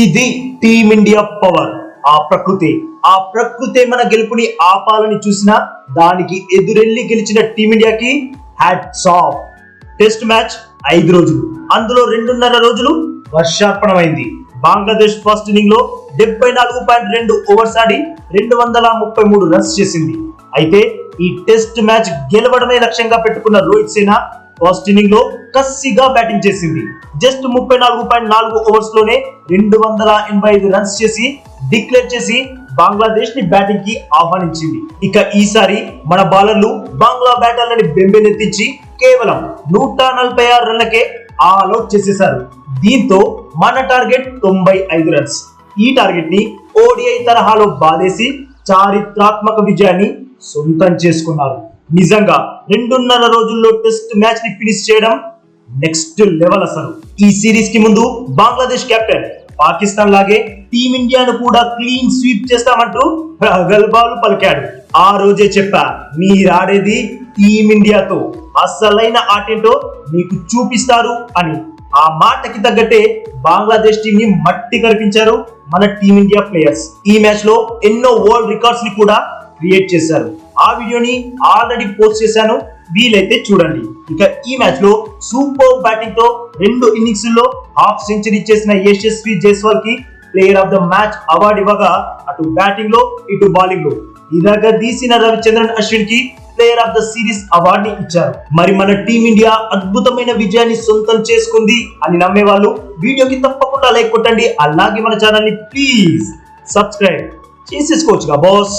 ఇది team India power ఆ ప్రకృతి. ఆ ప్రకృతి మన గెలుపుని ఆపాలని చూసినా దానికి ఎదురెళ్ళి గెలిచిన టీమిండియాకి హ్యాట్స్ ఆఫ్ టెస్ట్ మ్యాచ్ ఐదు రోజులు. అందులో రెండున్నర రోజులు వర్షార్పణమైంది. బంగ్లాదేశ్ ఫస్ట్ ఇన్నింగ్లో డెబ్బై నాలుగు పాయింట్ రెండు ఓవర్స్ ఆడి రెండు వందల ముప్పై మూడు రన్స్ చేసింది. అయితే ఈ టెస్ట్ మ్యాచ్ గెలవడమే లక్ష్యంగా పెట్టుకున్న రోహిత్ సేనా ఫస్ట్ ఇన్నింగ్లో కసిగా బ్యాటింగ్ చేసింది. జస్ట్ ముప్పై నాలుగు పాయింట్ నాలుగు ఓవర్స్లోనే రెండు వందల ఎనభై ఐదు రన్స్ చేసి డిక్లేర్ చేసి బంగ్లాదేశ్ని బ్యాటింగ్కి ఆహ్వానించింది. ఇక ఈసారి మన బౌలర్లు బంగ్లా బ్యాటర్లని బెంబెలెత్తించి కేవలం నూట నలభై ఆరు రన్లకే ఆల్ అవుట్ చేసేశారు దీంతో మన టార్గెట్ తొంభై ఐదు రన్స్. ఈ టార్గెట్ని ఓడిఐ తరహాలో బాధేసి చారిత్రాత్మక విజయాన్ని సొంతం చేసుకున్నారు. నిజంగా రెండున్నర రోజుల్లో టెస్ట్ మ్యాచ్ని ఫినిష్ చేయడం నెక్స్ట్ లెవెల్ అసలు. ఈ సిరీస్కి ముందు బంగ్లాదేశ్ కెప్టెన్ పాకిస్తాన్ లాగే టీమిండియాను కూడా క్లీన్ స్వీప్ చేస్తామంటూ ప్రగల్భాలు పలికాడు. ఆ రోజే చెప్పా మీరాడేది టీమిండియాతో. అసలైన ఆటేంటో మీకు చూపిస్తారు అని. ఆ మాటకి తగ్గట్టే బంగ్లాదేశ్ టీం ని మట్టి కనిపించారు మన టీమిండియా ప్లేయర్స్. ఈ మ్యాచ్లో ఎన్నో వరల్డ్ రికార్డ్స్ని కూడా క్రియేట్ చేశారు. ఆ వీడియోని ఆల్రెడీ పోస్ట్ చేశాను. వీలైతే చూడండి. ఇక ఈ మ్యాచ్లో సూపర్ బ్యాటింగ్తో రెండు ఇన్నింగ్స్లో హాఫ్ సెంచరీ చేసిన Yashasvi జైస్వాల్కి player of the match award ఇవ్వగా అటు బ్యాటింగ్లో ఇటు బౌలింగ్లో ఇలాగ తీసిన Ravichandran అశ్విన్కి player of the series award ని ఇచ్చారు. మరి మన టీమిండియా అద్భుతమైన విజయాన్ని సొంతం చేసుకుంది అని నమ్మే వాళ్ళు వీడియోకి తప్పకుండా లైక్ కొట్టండి. అలాగే మన ఛానల్ని ప్లీజ్ సబ్స్క్రైబ్ చేసేసుకోవచ్చుగా బాస్.